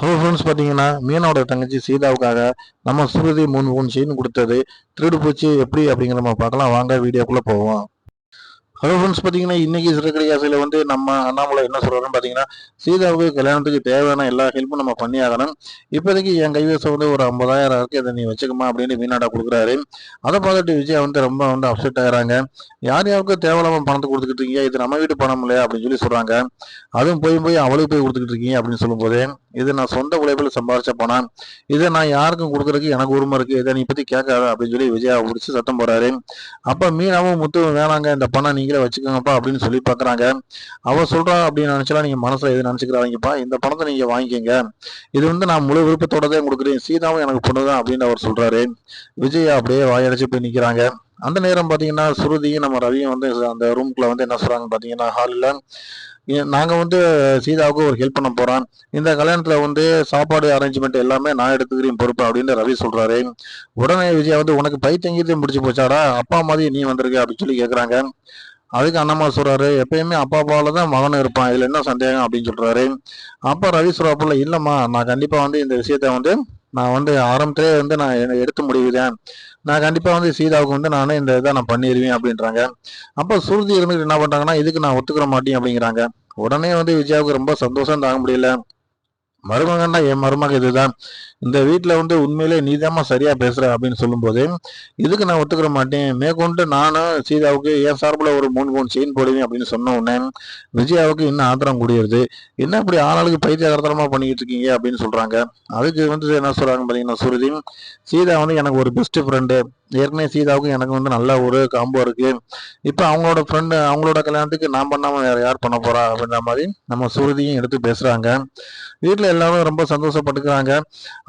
Hello friends பார்த்தீங்கன்னா மீனோட தங்கச்சி சீதாவுக்காக நம்ம சுருதி மூணு மூணு செயின் கொடுத்தது. திருடு போச்சு எப்படி அப்படிங்கிற நம்ம பார்க்கலாம். வாங்க வீடியோக்குள்ளே போவோம். ஹலோ ஃப்ரெண்ட்ஸ் பார்த்தீங்கன்னா இன்றைக்கி சிறுக்கடி ஆசையில் வந்து நம்ம அண்ணாமலை என்ன சொல்கிறாருன்னு பார்த்தீங்கன்னா சீதாவுக்கு கல்யாணத்துக்கு தேவையான எல்லா ஹெல்ப்பும் நம்ம பண்ணி ஆகணும். இப்போதைக்கு என் கைவசம் வந்து ஒரு ஐம்பதாயிரம் இருக்குது அதை நீ வச்சுக்கமா அப்படின்னு மீனாடா கொடுக்குறாரு. அதை பார்த்துட்டு விஜய் வந்து ரொம்ப வந்து அப்செட் ஆகிறாங்க யார் யாருக்கு தேவையில்லாம பணத்தை கொடுத்துக்கிட்டு இருக்கீங்க? இது நம்ம வீட்டு பணம் இல்லையா? அப்படின்னு சொல்லி சொல்கிறாங்க அதுவும் போய் போய் அவளுக்கு போய் கொடுத்துக்கிட்டு இருக்கீங்க அப்படின்னு சொல்லும்போது இது நான் சொந்த உழைப்பில் சம்பாரிச்ச பணம். இதை நான் யாருக்கும் கொடுக்கறதுக்கு எனக்கு உரிமை இருக்கு. இதை நீ பத்தி கேட்காத அப்படின்னு சொல்லி விஜயா பிடிச்சி சத்தம் போறாரு அப்ப மீனாவும் முத்து வேணாங்க இந்த பணம் நீங்களே வச்சுக்கோங்கப்பா அப்படின்னு சொல்லி பாக்குறாங்க. அவ சொல்றா அப்படின்னு நினைச்சலாம் நீங்க மனசுல எது நினைச்சுக்கிறாங்கப்பா இந்த பணத்தை நீங்க வாங்கிக்கோங்க. இது வந்து நான் முழு விருப்பத்தோட தான் கொடுக்குறேன். சீதாவும் எனக்கு பொண்ணுதான் அப்படின்னு அவர் சொல்றாரு. விஜயா அப்படியே வாயடைச்சு போய் நிக்கிறாங்க. அந்த நேரம் பார்த்தீங்கன்னா சுருதியும் நம்ம ரவியும் வந்து அந்த ரூம்குள்ள வந்து என்ன சொல்கிறாங்கன்னு பார்த்தீங்கன்னா ஹாலில் நாங்கள் வந்து சீதாவுக்கு ஒரு ஹெல்ப் பண்ண போகிறோம் இந்த கல்யாணத்தில் வந்து சாப்பாடு அரேஞ்ச்மெண்ட் எல்லாமே நான் எடுத்துக்கிறேன் பொறுப்பு அப்படின்னு ரவி சொல்கிறாரு உடனே விஜயா வந்து உனக்கு பைத்தங்கியத்தையும் முடிச்சு போச்சாடா? அப்பா மாதிரி நீ வந்திருக்க அப்படின்னு சொல்லி கேட்குறாங்க அதுக்கு அண்ணம்மா சொல்கிறாரு எப்பயுமே அப்பா அப்பாவில் தான் மகன் இருப்பான். இதில் என்ன சந்தேகம்? அப்படின்னு சொல்கிறாரு அப்பா ரவி சொல்றாப்புல இல்லைம்மா நான் கண்டிப்பாக வந்து இந்த விஷயத்த வந்து நான் வந்து ஆரம்பத்திலே வந்து நான் எடுத்து முடிவுதேன் நான் கண்டிப்பா வந்து சீதாவுக்கு வந்து நான் இந்த இதை நான் பண்ணிடுவேன் அப்படின்றாங்க. அப்ப சுருதி இருந்துட்டு என்ன பண்றாங்கன்னா இதுக்கு நான் ஒத்துக்கிற மாட்டேன் அப்படிங்கிறாங்க. உடனே வந்து விஜயாவுக்கு ரொம்ப சந்தோஷம் தாங்க முடியல. மருமகன்னா என் மருமக இதுதான். இந்த வீட்டில் வந்து உண்மையிலே நீதாம்மா சரியா பேசுற அப்படின்னு சொல்லும்போது இதுக்கு நான் ஒத்துக்கிற மாட்டேன்? மேற்கொண்டு நானும் சீதாவுக்கு என் சார்பில் ஒரு மூணு மூணு செயின் போடுவேன் அப்படின்னு சொன்ன உடனே விஜயாவுக்கு இன்னும் ஆத்திரம் கூடியிருது என்ன இப்படி ஆளாளுக்கு பைத்தியகாரத்தனமா பண்ணிக்கிட்டு இருக்கீங்க அப்படின்னு சொல்றாங்க. அதுக்கு வந்து என்ன சொல்றாங்க பார்த்தீங்கன்னா சுருதி சீதா வந்து எனக்கு ஒரு பெஸ்ட் ஃப்ரெண்டு ஏற்கனவே சீதாவுக்கும் எனக்கு வந்து நல்ல ஒரு காம்போ இருக்கு. இப்போ அவங்களோட ஃப்ரெண்டு அவங்களோட கல்யாணத்துக்கு நான் பண்ணாமல் வேற யார் பண்ண போறா அப்படின்ற மாதிரி நம்ம சுருதியும் எடுத்து பேசுறாங்க. வீட்டில் எல்லாரும் ரொம்ப சந்தோஷப்பட்டுக்கிறாங்க.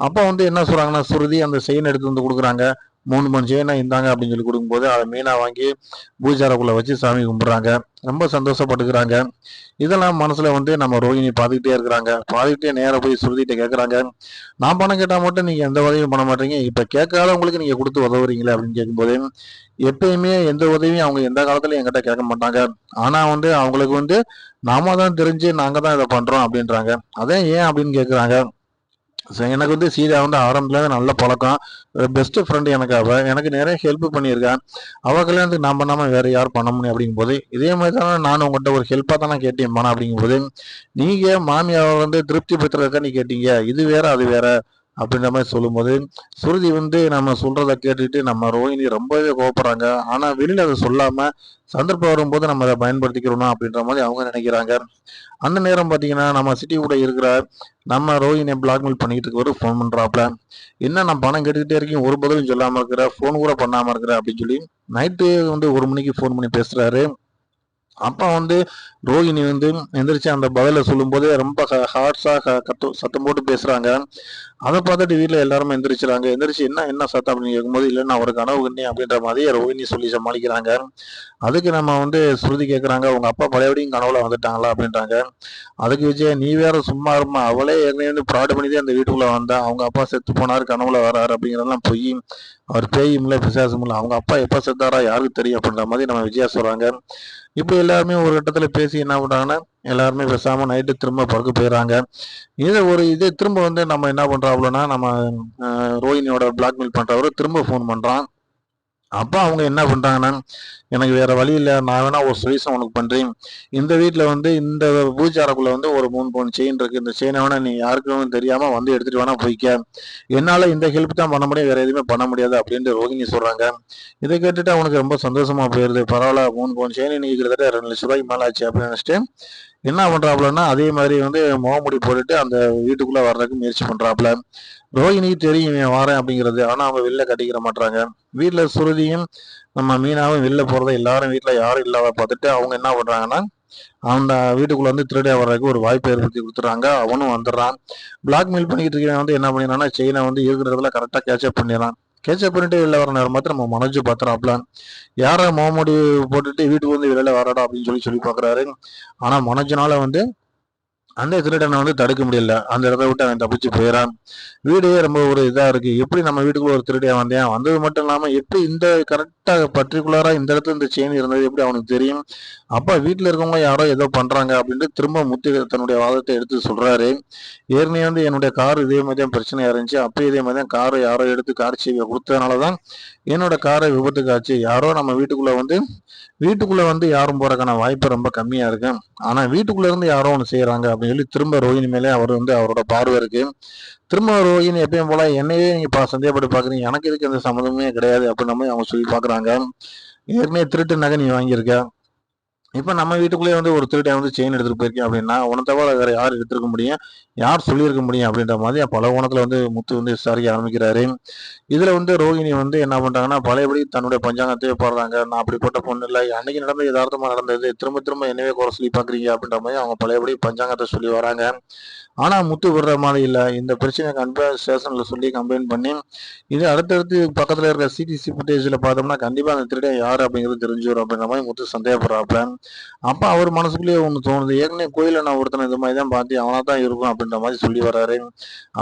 அப்போ வந்து என்ன சொல்றாங்கன்னா சுருதி அந்த செயின் எடுத்து வந்து கொடுக்குறாங்க. மூணு மணி செயினா இந்தாங்க அப்படின்னு சொல்லி கொடுக்கும்போது அதை மீனாக வாங்கி பூஜாரக்குள்ளே வச்சு சாமி கும்பிட்றாங்க. ரொம்ப சந்தோஷப்பட்டுக்கிறாங்க. இதெல்லாம் மனசில் வந்து நம்ம ரோஹிணி பார்த்துக்கிட்டே இருக்கிறாங்க. பார்த்துக்கிட்டே நேராக போய் சுருதிட்டு கேட்குறாங்க நான் பணம் கேட்டால் மட்டும் நீங்கள் எந்த உதவியும் பண்ண மாட்டீங்க. இப்போ கேட்காதவங்களுக்கு நீங்கள் கொடுத்து உதவுறீங்களே அப்படின்னு கேட்கும்போது எப்பயுமே எந்த உதவியும் அவங்க எந்த காலத்துலையும் என்கிட்ட கேட்க மாட்டாங்க. ஆனால் வந்து அவங்களுக்கு வந்து நாம தான் தெரிஞ்சு நாங்கள் தான் இதை பண்ணுறோம் அப்படின்றாங்க. அதே ஏன் அப்படின்னு கேட்குறாங்க எனக்கு வந்து சீதா வந்து ஆரம்பத்துல நல்ல பழக்கம். பெஸ்ட் ஃப்ரெண்டு எனக்கு அவள் எனக்கு நிறைய ஹெல்ப் பண்ணியிருக்கான் அவள் கல்யாணத்துக்கு நான் பண்ணாம வேறு யார் பண்ண முடியும் அப்படிங்கும் போது இதே மாதிரி தானே நான் உங்கள்கிட்ட ஒரு ஹெல்ப்பாக தானே கேட்டேன் மன அப்படிங்கும் போது நீங்கள் மாமியாவை வந்து திருப்தி பெற்றுறதுக்கா நீ கேட்டீங்க. இது வேற அது வேற. அப்படின்ற மாதிரி சொல்லும்போது சுருதி வந்து நம்ம சொல்றதை கேட்டுட்டு நம்ம ரோஹிணி ரொம்பவே கோவப்படுறாங்க. ஆனா வெளியில அதை சொல்லாம சந்தர்ப்பம் வரும்போது நம்ம அதை பயன்படுத்திக்கிறோம் அப்படின்ற மாதிரி அவங்க நினைக்கிறாங்க. அந்த நேரம் பாத்தீங்கன்னா நம்ம சிட்டி கூட இருக்கிற நம்ம ரோஹினியை பிளாக்மெயில் பண்ணிட்டு இருக்கவர் ஃபோன் பண்றாப்ல. என்ன நான் பணம் கேட்டுக்கிட்டே இருக்கேன் ஒரு பதிலும் சொல்லாம இருக்கிற ஃபோன் கூட பண்ணாம இருக்கிற அப்படின்னு சொல்லி நைட்டு வந்து ஒரு மணிக்கு ஃபோன் பண்ணி பேசுறாரு. அப்பா வந்து ரோஹிணி வந்து எந்திரிச்சு அந்த பதில சொல்லும்போதே ரொம்ப ஹார்ட்ஸாக கத்து சத்தம் போட்டு பேசுகிறாங்க அதை பார்த்துட்டு வீட்டில் எல்லாருமே எந்திரிச்சுறாங்க. எந்திரிச்சு என்ன என்ன சத்தம் அப்படின்னு கேட்கும்போது இல்லை நான் ஒரு கனவு கண்ணி அப்படின்ற மாதிரி ரோஹிணி சொல்லி சமாளிக்கிறாங்க. அதுக்கு நம்ம வந்து ஸ்ருதி கேட்குறாங்க அவங்க அப்பா பழையபடியும் கனவுல வந்துட்டாங்களா? அப்படின்றாங்க. அதுக்கு விஜய் நீ வேற சும்மா இருமா அவளே ஏற்கனவே வந்து ப்ராட் பண்ணி அந்த வீட்டுக்குள்ளே வந்தா. அவங்க அப்பா செத்து போனார் கனவுல வராரு அப்படிங்கிறதெல்லாம் பொய் அவர் பேயும்ல பிசாசும் இல்லை. அவங்க அப்பா எப்போ செத்தாரா யாருக்கு தெரியும் அப்படின்ற மாதிரி நம்ம விஜயா சொல்கிறாங்க இப்படி எல்லாருமே ஒரு கட்டத்தில் பேசி என்ன பண்ணுறாங்கன்னா எல்லாருமே பேசாமல் நைட்டு திரும்ப படுக்க போயிடறாங்க. இதை ஒரு இது திரும்ப வந்து நம்ம என்ன பண்றோம்னா நம்ம ரோஹினியோட பிளாக்மெயில் பண்றவரு திரும்ப ஃபோன் பண்ணுறான் அப்போ அவங்க என்ன பண்ணுறாங்கன்னா எனக்கு வேறு வழி இல்லை நான் வேணா ஒரு சுவீசம் உனக்கு பண்ணுறேன் இந்த வீட்டில் வந்து இந்த பூஜாரக்குள்ளே வந்து ஒரு மூணு பவுன் செயின் இருக்குது இந்த செயினை வேணா நீ யாருக்கும் தெரியாமல் வந்து எடுத்துகிட்டு வேணா போய்க்க. என்னால் இந்த ஹெல்ப் தான் பண்ண முடியும் வேறு எதுவுமே பண்ண முடியாது அப்படின்ட்டு ரோகிணி சொல்கிறாங்க இதை கேட்டுட்டு அவனுக்கு ரொம்ப சந்தோஷமாக போயிடுது பரவாயில்ல மூணு பவுன் செயின் நீ கிட்டத்தட்ட ரெண்டு லட்ச ரூபாய்க்கு மேலே ஆச்சு அப்படின்னு நினச்சிட்டு என்ன பண்ணுறாப்புலன்னா அதே மாதிரி வந்து முகமுடி போட்டுட்டு அந்த வீட்டுக்குள்ளே வர்றதுக்கு முயற்சி பண்ணுறாப்ல ரோஹிணிக்கு தெரியும் இவன் வரேன் அப்படிங்கிறது. ஆனால் அவங்க வெளில கட்டிக்கிற மாட்டாங்க வீட்டில் சுருதியும் நம்ம மீனாவும் வெளில போகிறத எல்லாரும் வீட்டில் யாரும் இல்லாத பார்த்துட்டு அவங்க என்ன பண்ணுறாங்கன்னா அந்த வீட்டுக்குள்ள வந்து திருடியா வர்றதுக்கு ஒரு வாய்ப்பு ஏற்படுத்தி கொடுத்துறாங்க அவனும் வந்துடுறான். பிளாக்மெயில் பண்ணிக்கிட்டு இருக்கிறவன் வந்து என்ன பண்ணிடுறான்னா செயினை வந்து இருக்கிறதுல கரெக்டாக கேட்சப் பண்ணிடுறான். கேச்சப் பண்ணிட்டு வெளில வர நேரம் மாத்திரம் நம்ம மனோஜ் பாத்துறாப்ல யாரை முகமுடி போட்டுட்டு வீட்டுக்கு வந்து வெளியில வரடா அப்படின்னு சொல்லி சொல்லி பாக்குறாரு ஆனா மனோஜனால வந்து அந்த திருடனை வந்து தடுக்க முடியல. அந்த இடத்த விட்டு அவன் தப்பிச்சு போயிடறான் வீடே ரொம்ப ஒரு இதாக இருக்கு. எப்படி நம்ம வீட்டுக்குள்ள ஒரு திருடியா வந்தேன் வந்தது மட்டும் இல்லாமல் எப்படி இந்த கரெக்டாக பர்டிகுலராக இந்த இடத்துல இந்த செயின் இருந்தது? எப்படி அவனுக்கு தெரியும்? அப்பா வீட்டில் இருக்கவங்க யாரோ ஏதோ பண்றாங்க அப்படின்ட்டு திரும்ப முத்து தன்னுடைய வாதத்தை எடுத்து சொல்கிறாரு ஏற்கனவே வந்து என்னுடைய கார் இதே மாதிரி தான் பிரச்சனையாக இருந்துச்சு. அப்போ இதே மாதிரி தான் காரை யாரோ எடுத்து கார் செய்ய கொடுத்ததுனால தான் என்னோட காரை விபத்துக்காச்சு. யாரோ நம்ம வீட்டுக்குள்ளே வந்து வீட்டுக்குள்ளே வந்து யாரும் போறதுக்கான வாய்ப்பு ரொம்ப கம்மியாக இருக்கு. ஆனால் வீட்டுக்குள்ளே இருந்து யாரோ ஒன்று செய்கிறாங்க அப்படின்னு சொல்லி திரும்ப ரோஹினி மேலே அவர் வந்து அவரோட பார்வை இருக்கு. திரும்ப ரோஹினி எப்பயும் போல என்னையே நீங்கள் பா சந்தேகப்பட்டு பார்க்குறீங்க எனக்கு இதுக்கு எந்த சம்மந்தமே கிடையாது அப்படின்னு நம்ம அவங்க சொல்லி பாக்குறாங்க. ஏற்கனவே திருட்டு நகை நீ வாங்கியிருக்க. இப்போ நம்ம வீட்டுக்குள்ளேயே வந்து ஒரு திருட்டை வந்து செயின் எடுத்துகிட்டு போயிருக்கேன் அப்படின்னா உன தவிர யார் எடுத்திருக்க முடியும்? யார் சொல்லியிருக்க முடியும் அப்படின்ற மாதிரி பல கோணத்தில் வந்து முத்து வந்து விசாரிக்க ஆரம்பிக்கிறாரு. இதில் வந்து ரோஹிணி வந்து என்ன பண்ணுறாங்கன்னா பழையபடி தன்னுடைய பஞ்சாங்கத்தையே பாடுறாங்க நான் அப்படிப்பட்ட பொண்ணு இல்லை. அன்னைக்கு நடந்த யதார்த்தமாக நடந்தது. திரும்ப திரும்ப என்னவே குறை சொல்லி பார்க்குறீங்க அப்படின்ற மாதிரி அவங்க பழையபடி பஞ்சாங்கத்தை சொல்லி வராங்க. ஆனால் முத்து விடுற மாதிரி இல்லை. இந்த பிரச்சனை கண்டிப்பாக ஸ்டேஷனில் சொல்லி கம்ப்ளைண்ட் பண்ணி இது அடுத்தடுத்து பக்கத்தில் இருக்கிற சிடிசி ஃபுட்டேஜில் பார்த்தோம்னா கண்டிப்பாக அந்த திருடன் யார் அப்படிங்கிறது தெரிஞ்சிடும் அப்படின்ற மாதிரி முத்து சந்தேகப்படுறாப்ப அப்போ அவர் மனசுக்குள்ளேயே ஒண்ணு தோணுது. ஏற்கனவே கோயிலில் நான் ஒருத்தனை இந்த மாதிரி தான் பார்த்து அவனாக தான் இருக்கும் அப்படின்ற மாதிரி சொல்லி வர்றாரு.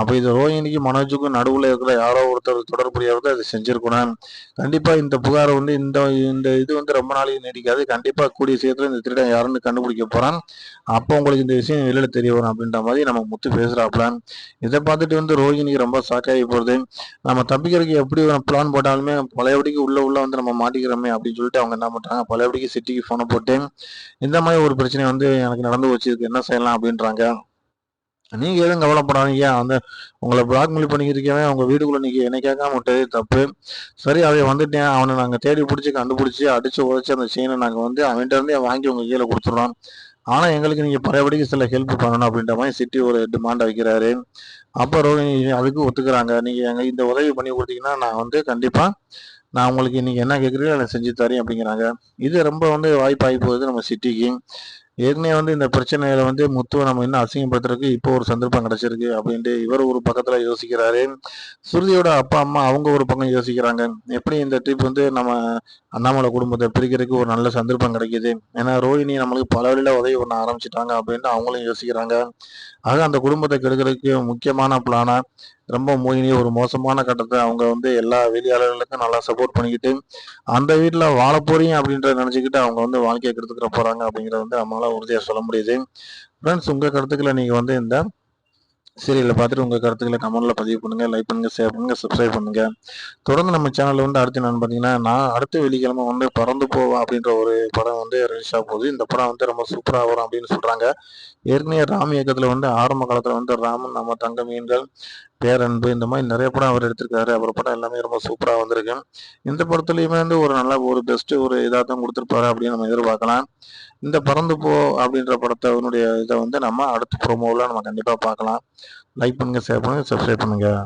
அப்ப இது ரோஹினிக்கு மனோஜுக்கும் நடுவுல இருக்கிற யாரோ ஒருத்தர் தொடர்புடையவர் அதை செஞ்சிருக்கணும். கண்டிப்பா இந்த புகாரை வந்து இந்த இந்த இது வந்து ரொம்ப நாளைக்கு நீடிக்காது. கண்டிப்பா கூடிய சீக்கிரத்தில் இந்த திருடன் யாருன்னு கண்டுபிடிக்க போறான். அப்போ உங்களுக்கு இந்த விஷயம் வெளியில தெரிய வரும் அப்படின்ற மாதிரி நம்ம முத்து பேசுறாப்ல இதை பார்த்துட்டு வந்து ரோஹினிக்கு ரொம்ப சாக்காகி போகுது நம்ம தப்பிக்கிறதுக்கு எப்படி பிளான் போட்டாலுமே பழையபடிக்கு உள்ள உள்ள வந்து நம்ம மாட்டிக்கிறோமே அப்படின்னு சொல்லிட்டு அவங்க என்ன பண்றாங்க? பழையபடிக்கு சிட்டிக்கு போனை போட்டு இந்த மாதிரி ஒரு பிரச்சனை வந்து எனக்கு நடந்து வச்சிருக்கு என்ன செய்யலாம் அப்படின்றாங்க. நீங்க எதுவும் கவலைப்படாதீங்க. அந்த உங்களை பிளாக்மெயில் பண்ணிக்கிருக்கவே உங்க உங்கள் நீங்க என்னை கேட்காம விட்டது தப்பு. சரி அவன் வந்துட்டேன். அவனை நாங்கள் தேடி பிடிச்சி கண்டுபிடிச்சி அடித்து உதச்சி அந்த செயினை நாங்கள் வந்து அவன்கிட்டருந்தே வாங்கி உங்கள் கீழே கொடுத்துட்றோம் ஆனால் எங்களுக்கு நீங்கள் பழையபடிக்கு சில ஹெல்ப் பண்ணணும் அப்படின்ற மாதிரி சிட்டி ஒரு டிமாண்ட் வைக்கிறாரு. அப்புறம் அதுக்கு ஒத்துக்கிறாங்க. நீங்கள் எங்கள் இந்த உதவி பண்ணி கொடுத்தீங்கன்னா நான் வந்து கண்டிப்பாக நான் உங்களுக்கு இன்னைக்கு என்ன கேட்குறீங்களோ அதை செஞ்சு தரேன் அப்படிங்கிறாங்க. இது ரொம்ப வந்து வாய்ப்பாகி போகுது நம்ம சிட்டிக்கு. ஏற்கனவே வந்து இந்த பிரச்சனையில வந்து முத்துவை நம்ம இன்னும் அசிங்கப்படுத்துறதுக்கு இப்போ ஒரு சந்தர்ப்பம் கிடைச்சிருக்கு அப்படின்ட்டு இவர் ஒரு பக்கத்துல யோசிக்கிறாரு. சுருதியோட அப்பா அம்மா அவங்க ஒரு பக்கம் யோசிக்கிறாங்க. எப்படி இந்த ட்ரிப் வந்து நம்ம அண்ணாமலை குடும்பத்தை பிரிக்கிறதுக்கு ஒரு நல்ல சந்தர்ப்பம் கிடைக்குது? ஏன்னா ரோஹிணி நம்மளுக்கு பல வழியில உதவி பண்ண ஆரம்பிச்சிட்டாங்க அப்படின்ட்டு அவங்களும் யோசிக்கிறாங்க. ஆக அந்த குடும்பத்தை கெடுக்கிறதுக்கு முக்கியமான பிளானா ரொம்ப மோகினி ஒரு மோசமான கட்டத்தை அவங்க வந்து எல்லா வெளியாளர்களுக்கும் நல்லா சப்போர்ட் பண்ணிக்கிட்டு அந்த வீட்டில் வாழ போறீங்க அப்படின்றத நினச்சிக்கிட்டு அவங்க வந்து வாழ்க்கையை கெடுத்துக்கிற போகிறாங்க அப்படிங்கிறத வந்து நம்மளால் உறுதியாக சொல்ல முடியுது. ஃப்ரெண்ட்ஸ் உங்கள் கருத்துக்களை நீங்கள் வந்து இந்த சீரியலை பார்த்துட்டு உங்கள் கருத்துக்களை கமெண்ட்டில் பதிவு பண்ணுங்கள் லைக் பண்ணுங்கள் ஷேர் பண்ணுங்கள் சப்ஸ்கிரைப் பண்ணுங்கள் தொடர்ந்து நம்ம சேனலில் வந்து அடுத்து என்னென்னு பார்த்தீங்கன்னா நான் அடுத்த வெள்ளிக்கிழமை வந்து பறந்து போவேன் அப்படின்ற ஒரு படம் வந்து ரிலீஸ் ஆக போகுது. இந்த படம் வந்து ரொம்ப சூப்பராக வரும் அப்படின்னு சொல்கிறாங்க ஏற்கனவே ராம் இயக்கத்தில் வந்து ஆரம்ப காலத்தில் வந்து ராமன் நம்ம தங்க மீன்கள் பேரன்பு இந்த மாதிரி நிறைய படம் அவர் எடுத்திருக்காரு. அவர் படம் எல்லாமே ரொம்ப சூப்பராக வந்திருக்கு. இந்த படத்துலையுமே வந்து ஒரு நல்ல ஒரு பெஸ்ட் ஒரு இதாக தான் கொடுத்துருப்பாரு அப்படின்னு நம்ம எதிர்பார்க்கலாம். இந்த பறந்து போ அப்படின்ற படத்தை அவனுடைய இதை வந்து நம்ம அடுத்த ப்ரோமோவில் நம்ம கண்டிப்பாக பார்க்கலாம். லைக் பண்ணுங்கள் ஷேர் பண்ணுங்கள் சப்ஸ்கிரைப் பண்ணுங்கள்